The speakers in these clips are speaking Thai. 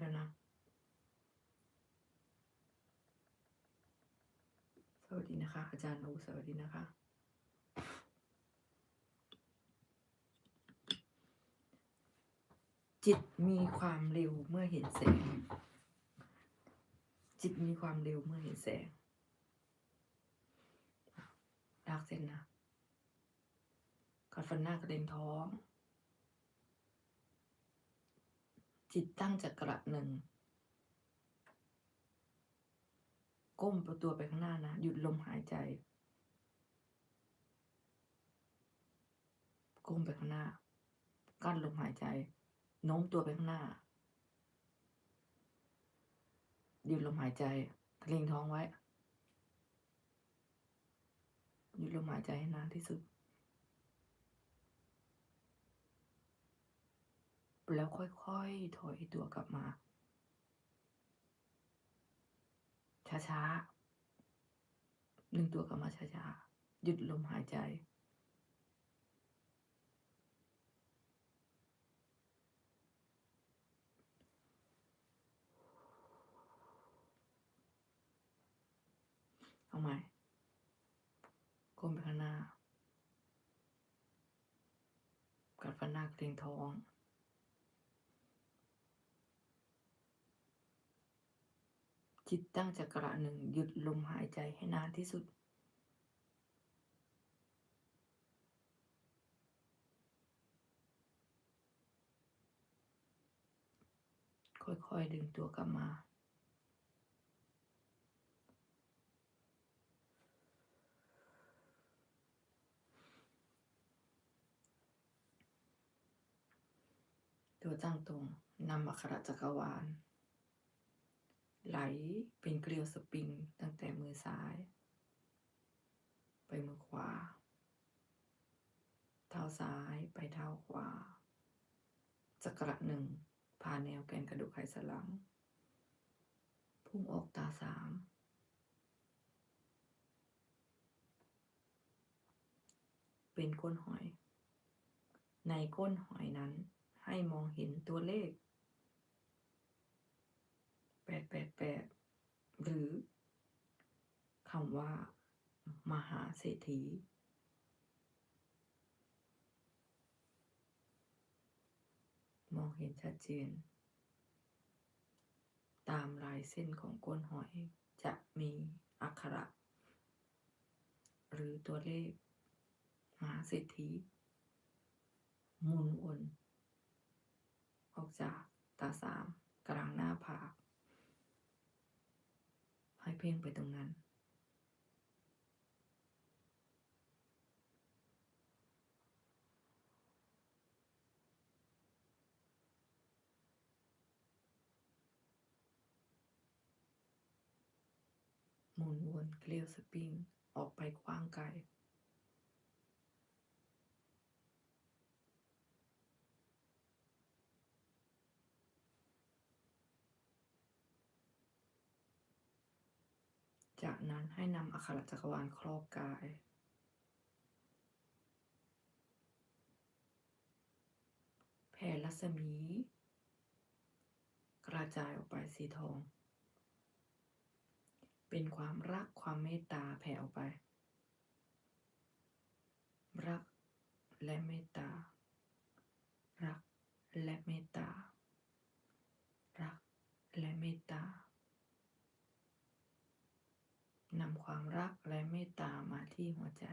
แล้วนะ สวัสดีนะคะ อาจารย์อูสวัสดีนะคะ จิตมีความเร็วเมื่อเห็นแสง จิตมีความเร็วเมื่อเห็นแสงลากเส้นนะกัดฟันหน้ากระเด็นท้อง จิตตั้งจักระหนึ่ง ก้มประตัวไปข้างหน้านะ หยุดลมหายใจ ก้มไปข้างหน้า กั้นลมหายใจ โน้มตัวไปข้างหน้า หยุดลมหายใจเกรงท้องไว้ หยุดลมหายใจให้นานที่สุด แล้วค่อยๆ ถอยตัวกลับมา ช้าๆดึงตัวกลับมาช้าๆ หยุดลมหายใจ เอาใหม่ก้มไปข้างหน้ากัดฟันหน้าเกรงท้อง จิตตั้งจักระหนึ่งหยุดลมหายใจให้นานที่สุด ค่อยๆดึงตัวกลับมาตัวตั้งตรงนำอักขระจักรวาล ไหลเป็นเกลียวสปริงตั้งแต่มือซ้าย ไปมือขวา เท้าซ้ายไปเท้าขวาจักระหนึ่งผ่านแนวแกนกระดูกไขสันหลัง พุ่งออกตาสามเป็นก้นหอย ในก้นหอยนั้นให้มองเห็นตัวเลข ดแปดแปดหรือคำว่า มหาเศรษฐีมองเห็นชัดเจน ตามลายเส้นของก้นหอยจะมีอักขระ หรือตัวเลข มหาเศรษฐีหมุนวน ออกจากตาสามกลางหน้าผาก ให้เพ่งไปตรงนั้น หมุนวนเกลียวสปริง ออกไปกว้างไกล จากนั้นให้นำอักขระจักรวาลครอบกาย แผ่รัศมี กระจายออกไปสีทอง เป็นความรักความเมตตาแผ่ออกไป รักและเมตตา รักและเมตตา รักและเมตตา นำความรักและเมตตามาที่หัวใจ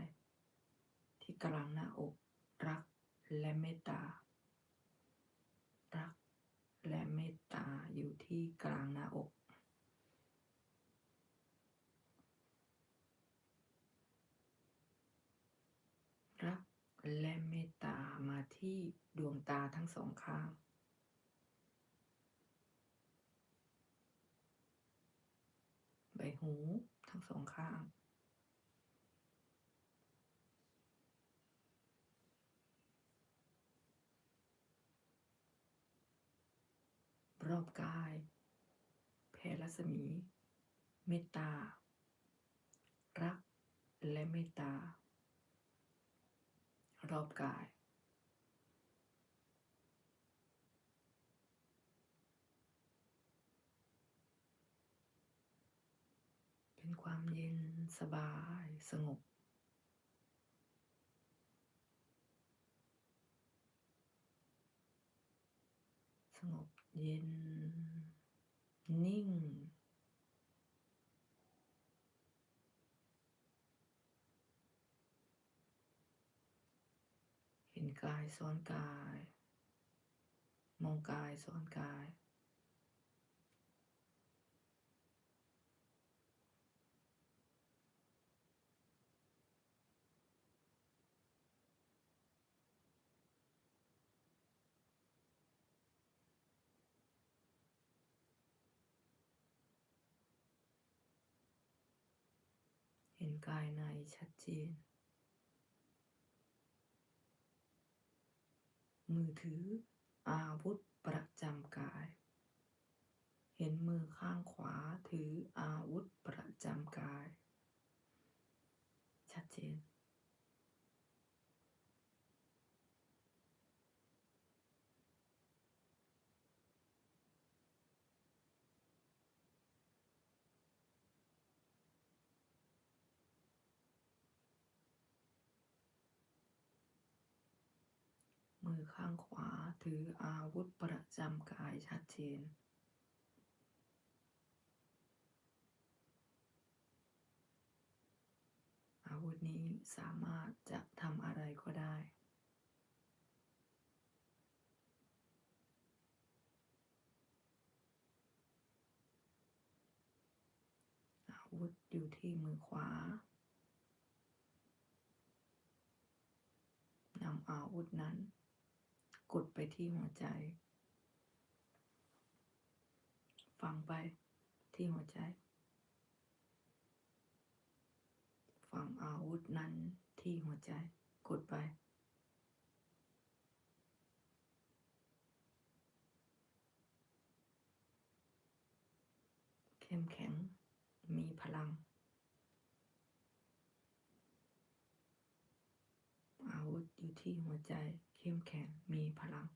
ที่กลางหน้าอก รักและเมตตา รักและเมตตาอยู่ที่กลางหน้าอก รักและเมตตามาที่ดวงตาทั้งสองข้าง ใบหู ทั้งสองข้าง รอบกาย แผ่รัศมี เมตตา รักและเมตตารอบกาย ความเย็นสบายสงบ สงบเย็น นิ่ง เห็นกายซ้อนกาย มองกายซ้อนกาย นกายในชัดเจน มือถืออาวุธประจำกาย เห็นมือข้างขวาถืออาวุธประจำกาย ชัดเจน มือข้างขวาถืออาวุธประจำกายชัดเจน อาวุธนี้สามารถจะทำอะไรก็ได้ อาวุธอยู่ที่มือขวานำอาวุธนั้น กดไปที่หัวใจ ฟังไปที่หัวใจ ฟังอาวุธนั้นที่หัวใจ กดไป เข้มแข็ง มีพลังอาวุธอยู่ที่หัวใจ เข้มแข็ง มีพลัง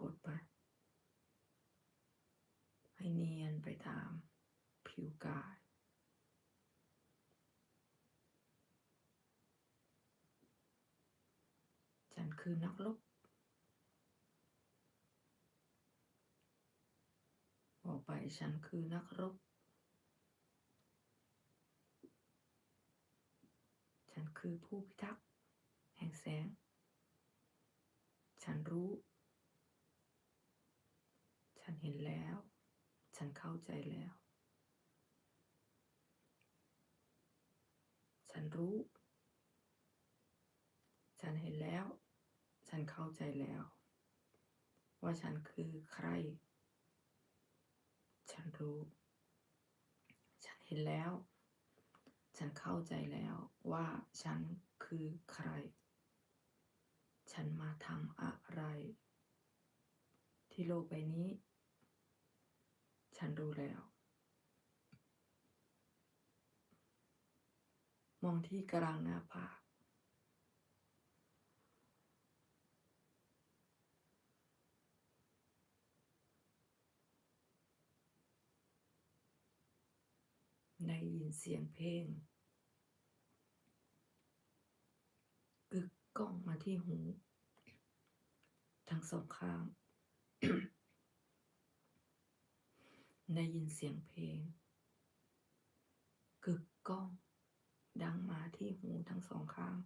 กดไป ให้เนียนไปตามผิวกาย ฉันคือนักรบบอกไปฉันคือนักรบ ฉันคือผู้พิทักษ์แห่งแสง ฉันรู้ ฉันเห็นแล้ว ฉันเข้าใจแล้ว ฉันรู้ ฉันเห็นแล้ว ฉันเข้าใจแล้ว ว่าฉันคือใคร ฉันรู้ ฉันเห็นแล้ว ฉันเข้าใจแล้วว่าฉันคือใคร ฉันมาทำอะไร ที่โลกใบนี้ ฉันรู้แล้ว มองที่กลางหน้าผากได้ยิน เสียงเพลง กึกก้องมาที่หู ทั้งสองข้าง ได้ยินเสียงเพลง กึกก้อง ดังมาที่หูทั้งสองข้าง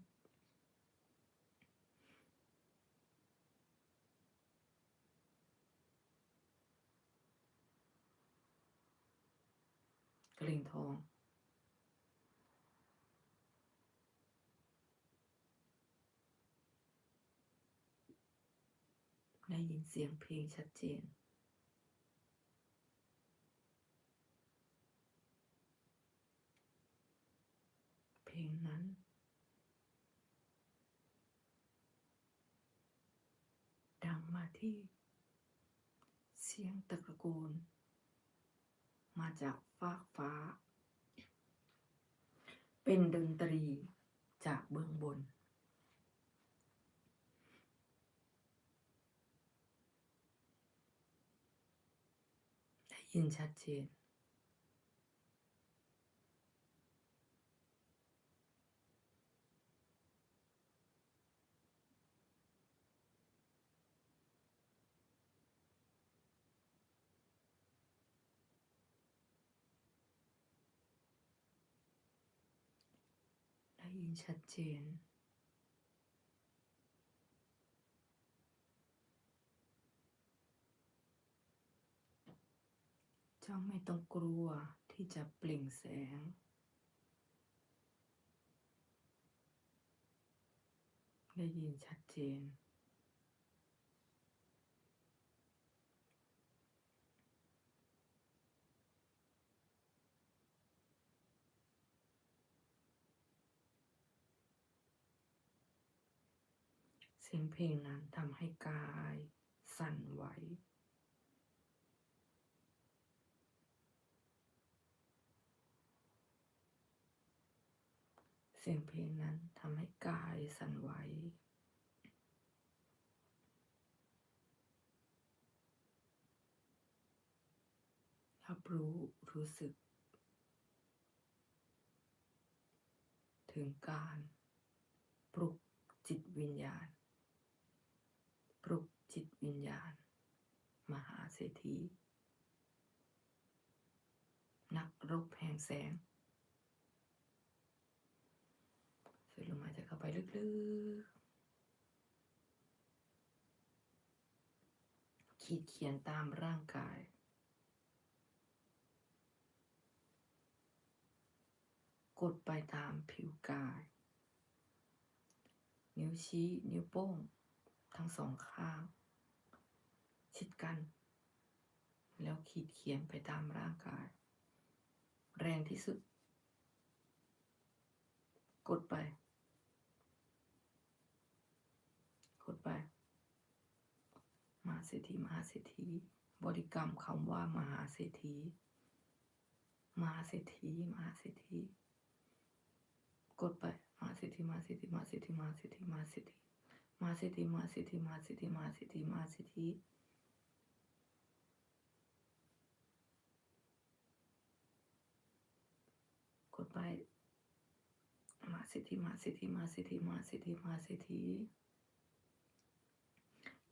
กลิ่งทอง ได้ยินเสียงเพลงชัดเจน เพลงนั้น ดังมาที่ เสียงตะโกน มาจากฟากฟ้า เป็นดนตรีจากเบื้องบน 인사집 인사집 ก็ไม่ต้องกลัวที่จะเปล่งแสง ได้ยินชัดเจน เสียงเพลงนั้นทำให้กายสั่นไหว สียงเพลงนั้นทำให้กายสั่นไหวรับรู้รู้สึก ถึงการปลุกจิตวิญญาณ ปลุกจิตวิญญาณ มหาเศรษฐีนักรบแห่งแสง ไปลึกๆ ขีดเขียนตามร่างกาย กดไปตามผิวกาย นิ้วชี้นิ้วโป้ง ทั้งสองข้าง ชิดกัน แล้วขีดเขียนไปตามร่างกาย แรงที่สุด กดไป พูดไป มหาเศรษฐีมหาเศรษฐี บริกรรมคำว่ามหาเศรษฐี มหาเศรษฐีมหาเศรษฐี กดไปมหาเศรษฐีมหาเศรษฐีมหาเศรษฐีมหาเศรษฐีมหาเศรษฐีมหาเศรษฐีมหาเศรษฐีมหาเศรษฐีมหาเศรษฐีมหาเศรษฐีกดไปมหาเศรษฐีมหาเศรษฐีมหาเศรษฐีมหาเศรษฐีมหาเศรษฐี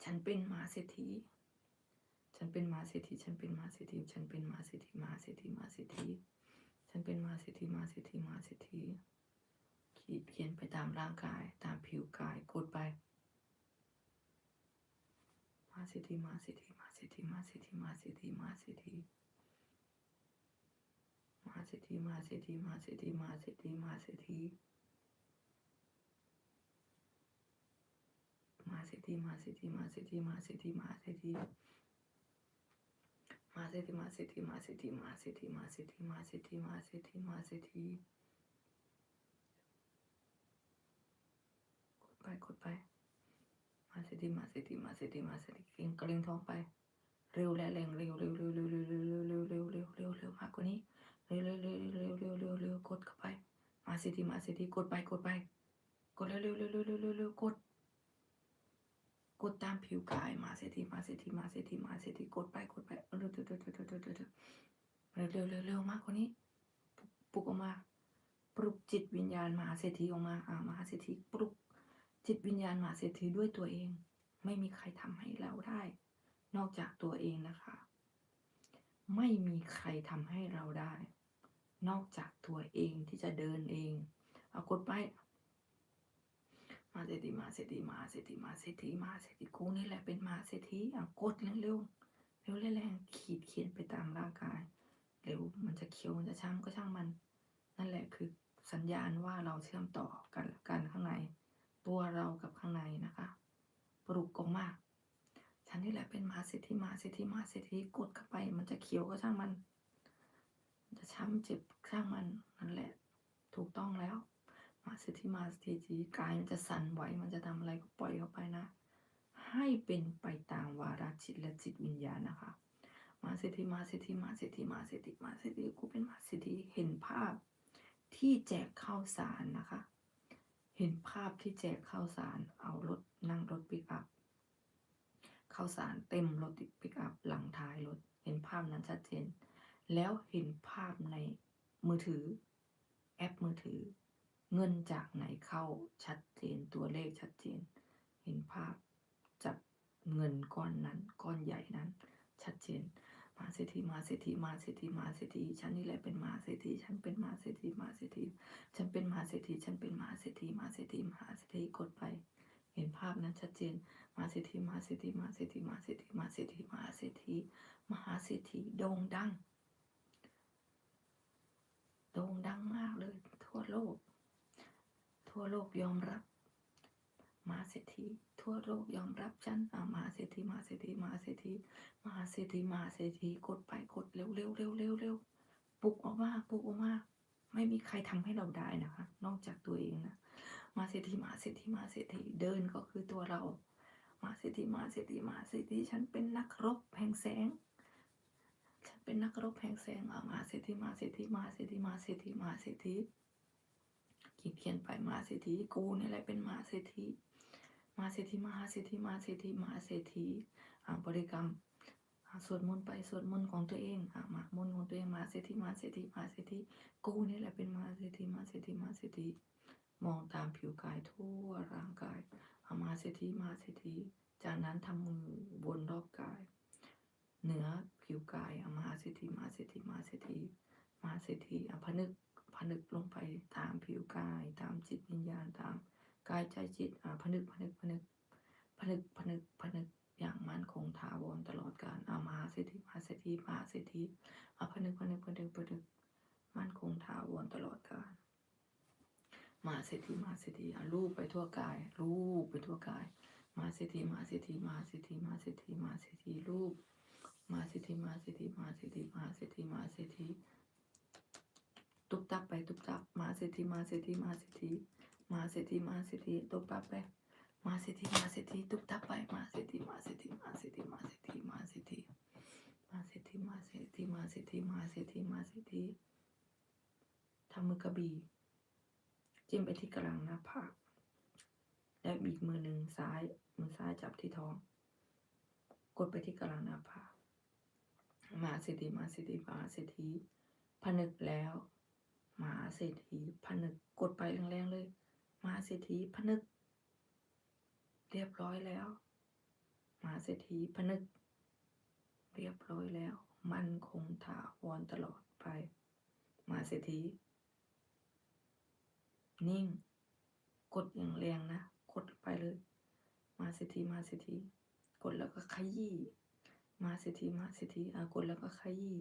ฉันเป็นมาเศรษฐี ฉันเป็นมาเศรษฐี ฉันเป็นมาเศรษฐี ฉันเป็นมาเศรษฐีมาเศรษฐีมาเศรษฐี ฉันเป็นมาเศรษฐีมาเศรษฐีมาเศรษฐี ขีดเขียนไปตามร่างกาย ตามผิวกายกดไปมาเศรษฐีมาเศรษฐีมาเศรษฐีมาเศรษฐีมาเศรษฐีมาเศรษฐีมาเศรษฐีมาเศรษฐีมาเศรษฐีมาเศรษฐีมาเศรษฐี สิทีมาสิทีมาสิทีมาสิทีมาสิทีมาสิทีมาสิทีมาสิทีมาสิทีมาสิทีมาสิทีมาสิทีมาสิทีกดไปกดไป มาสิทีมาสิทีมาสิทีมาสิทีเกรงเกรงท้องไป เร็วและแรงเร็วเร็วเร็วเร็วเร็วเร็วเร็วเร็วเร็วเร็วเร็วเร็วมากกว่านี้เร็วเร็วเร็วเร็วเร็วเร็วเร็วกดเข้าไป มาสิทีมาสิทีกดไปกดไป กดเร็วเร็วเร็วเร็วเร็วเร็วกด กดตามผิวกายมาเศรษฐีมาเศรษฐีมาเศรษฐีมาเศรษฐีกดไปกดไปเร็วเร็วเร็วเร็วเร็วเร็วเร็วเร็วเร็วเร็วมากกว่านี้ปลุกออกมา ปลุกจิตวิญญาณมหาเศรษฐีออกมาอ่ามหาเศรษฐีปลุกจิตวิญญาณมหาเศรษฐีด้วยตัวเอง ไม่มีใครทำให้เราได้ นอกจากตัวเองนะคะ ไม่มีใครทำให้เราได้ นอกจากตัวเองที่จะเดินเอง เอากดไป มาเศรษฐีมาเศรษฐีมาเศรษฐีมาเศรษฐีมาเศรษฐีกูนี่แหละเป็นมาเศรษฐีอะกดเร็วเร็วเร็วแรงๆขีดเขียนไปตามร่างกายเร็วมันจะเขียวมันจะช้ำก็ช่างมัน นั่นแหละคือสัญญาณว่าเราเชื่อมต่อกันกันข้างใน ตัวเรากับข้างในนะคะปลุกกองมากฉันนี่แหละเป็นมาเศรษฐีมาเศรษฐีมาเศรษฐีกดเข้าไป มันจะเขียวก็ช่างมัน จะช้ำเจ็บช่างมันนั่นแหละ ถูกต้องแล้ว มาสถิมาสถิติกายมันจะสั่นไหวมันจะทำอะไรก็ปล่อยเข้าไปนะ ให้เป็นไปตามวาระจิตและจิตวิญญาณนะคะ มาสถิมาสถิมาสถิมาสถิมาสถิกูเป็นมาสถิเห็นภาพที่แจกข้าวสารนะคะ เห็นภาพที่แจกข้าวสารเอารถนั่งรถปิกอัพข้าวสารเต็มรถปิกอัพหลังท้ายรถเห็นภาพนั้นชัดเจน แล้วเห็นภาพในมือถือ แอปมือถือ เงินจากไหนเข้าชัดเจนตัวเลขชัดเจน เห็นภาพจากเงินก้อนนั้นก้อนใหญ่นั้น ชัดเจนมาเศรษฐีมาเศรษฐีมาเศรษฐีมาเศรษฐีฉันนี่แหละเป็นมาเศรษฐีฉันเป็นมาเศรษฐีมาเศรษฐีฉันเป็นมาเศรษฐีฉันเป็นมาเศรษฐีมาเศรษฐีมาเศรษฐีกดไป เห็นภาพนั้นชัดเจน มาเศรษฐีมาเศรษฐีมาเศรษฐีมาเศรษฐีมาเศรษฐีมาเศรษฐีมหาเศรษฐีโด่งดังโด่งดังมากเลยทั่วโลก วโลกยอมรับมหาเศรษฐีทั่วโลกยอมรับฉันอามหาเศรษฐีมหาเศรษฐีมหาเศรษฐีมหาเศรษฐีมหาเศรษฐีกดไปกดเร็วเร็วเร็วเร็วเร็วปลุกออกมาปลุกออกมาไม่มีใครทำให้เราได้นะคะ นอกจากตัวเองนะมหาเศรษฐีมหาเศรษฐีมหาเศรษฐีเดินก็คือตัวเรามหาเศรษฐีมหาเศรษฐีมหาเศรษฐีฉันเป็นนักรบแห่งแสง ฉันเป็นนักรบแห่งแสงอามหาเศรษฐีมหาเศรษฐีมหาเศรษฐีมหาเศรษฐีมหาเศรษฐี ขีนเขียนไปมหาเศรษฐีกูนี่แหละเป็นมหาเศรษฐีมหาเศรษฐีมหาเศรษฐีมหาเศรษฐีมหาเศรษฐีอ่าบริกรรมสวดมนต์ไปสวดมนต์ของตัวเองอ่ามามนต์ของตัวเองมหาเศรษฐีมหาเศรษฐีมหาเศรษฐีกูนี่แหละเป็นมหาเศรษฐีมหาเศรษฐีมหาเศรษฐีมองตามผิวกายทั่วร่างกายอามาเศรษฐีมาเศรษฐีจากนั้นทำมือวนรอบกาย เหนือผิวกายอะมาเศรษฐีมาเศรษฐีมาเศรษฐีมาเศรษฐีอะผนึก ผนึกลงไปตามผิวกาย ตามจิตวิญญาณตามกายใจจิตอะผนึกผนึกผนึกผนึกผนึกผนึกอย่างมั่นคงถาวรตลอดกาลอะมาเศรษฐีมาเศรษฐีมาเศรษฐีอะผนึกผนึกผนึกผนึกมั่นคงถาวรตลอดกาลมาเศรษฐีมาเศรษฐีอะลูบไปทั่วกายลูบไปทั่วกาย มาเศรษฐีมาเศรษฐีมาเศรษฐีมาเศรษฐีมาเศรษฐีลูบมาเศรษฐีมาเศรษฐีมาเศรษฐีมาเศรษฐีมาเศรษฐี ตุบตับไปตุบตับมาเศรษฐีมาเศรษฐีมาเศรษฐีมาเศรษฐีมาเศรษฐีตุบตับไปมาเศรษฐีมาเศรษฐีตุบตับไปมาเศรษฐีมาเศรษฐีมาเศรษฐีมาเศรษฐีมาเศรษฐีมาเศรษฐีมาเศรษฐีมาเศรษฐีมาเศรษฐีมาเศรษฐีทำมือกระบี่จิ้มไปที่กลางหน้าผากและอีกมือหนึ่งซ้ายมือซ้ายจับที่ท้อง กดไปที่กลางหน้าผากมาเศรษฐีมาเศรษฐีมาเศรษฐีผนึกแล้ว มหาเศรษฐีผนึกกดไปแรงๆเลยมหาเศรษฐีผนึก เรียบร้อยแล้วมหาเศรษฐีผนึก เรียบร้อยแล้ว มันคงถาวรตลอดไปมหาเศรษฐีนิ่ง กดอย่างแรงนะกดไปเลยมาเศรษฐีมาเศรษฐีกดแล้วก็ขยี้มาเศรษฐีมาเศรษฐีอากดแล้วก็ขยี้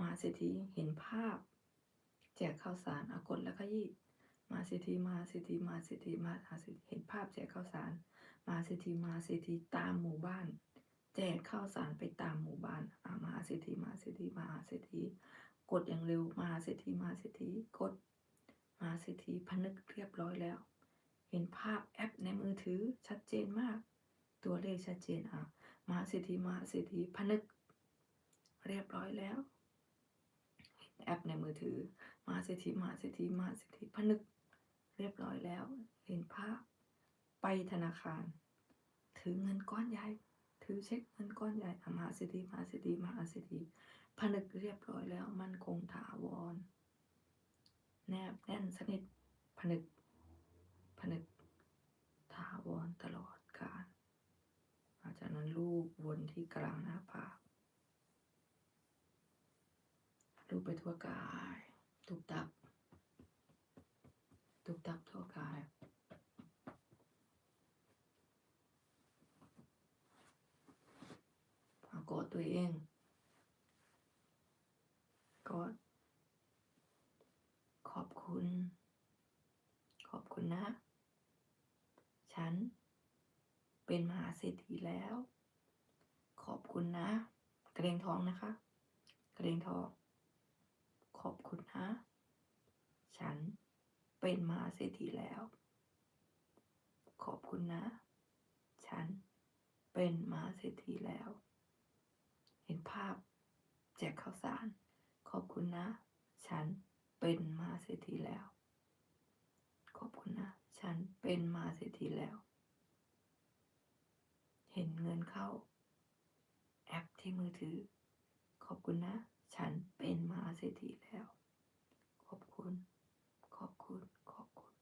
มาเศรษฐีเห็นภาพ แจกข้าวสารอากดแล้วขยี้มาเศรษฐีมาเศรษฐีมาเศรษฐีมาเศรษฐีเห็นภาพแจกข้าวสาร มาเศรษฐีมาเศรษฐีตามหมู่บ้าน แจกข้าวสารไปตามหมู่บ้านอามาเศรษฐีมาเศรษฐีมาเศรษฐีกดอย่างเร็วมาเศรษฐีมาเศรษฐีกด มาเศรษฐีพนึกเรียบร้อยแล้ว เห็นภาพแอปในมือถือชัดเจนมาก ตัวเลขชัดเจนอะ มาเศรษฐีมาเศรษฐีพนึก เรียบร้อยแล้ว แอปในมือถือ มหาเศรษฐีมหาเศรษฐีมหาเศรษฐีพนึกเรียบร้อยแล้วเห็นภาพ ไปธนาคาร ถือเงินก้อนใหญ่ถือเช็คเงินก้อนใหญ่มหาเศรษฐีมหาเศรษฐีมหาเศรษฐีผนึกเรียบร้อยแล้วมันคงถาวร แนบแน่นสนิทผนึกผนึกถาวรตลอดกาลหลังจากนั้นลูบวนที่กลางหน้าผาก ลูไปทั่วกายตุบตับตุบตับทั่วกายเอากอดตัวเอง กอด ขอบคุณ ขอบคุณนะ ฉัน เป็นมหาเศรษฐีแล้ว ขอบคุณนะ เกรงท้องนะคะ เกรงท้อง ขอบคุณนะ ฉันเป็นมหาเศรษฐีแล้ว ขอบคุณนะ ฉันเป็นมหาเศรษฐีแล้ว เห็นภาพแจกข้าวสาร ขอบคุณนะ ฉันเป็นมหาเศรษฐีแล้ว ขอบคุณนะ ฉันเป็นมหาเศรษฐีแล้ว เห็นเงินเข้า แอปที่มือถือ ขอบคุณนะ ฉันเป็นมหาเศรษฐีแล้ว ขอบคุณ ขอบคุณ ขอบคุณ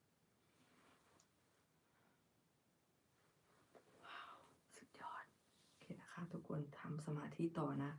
ว้าว สุดยอด โอเคนะคะ ทุกคนทำสมาธิต่อนะ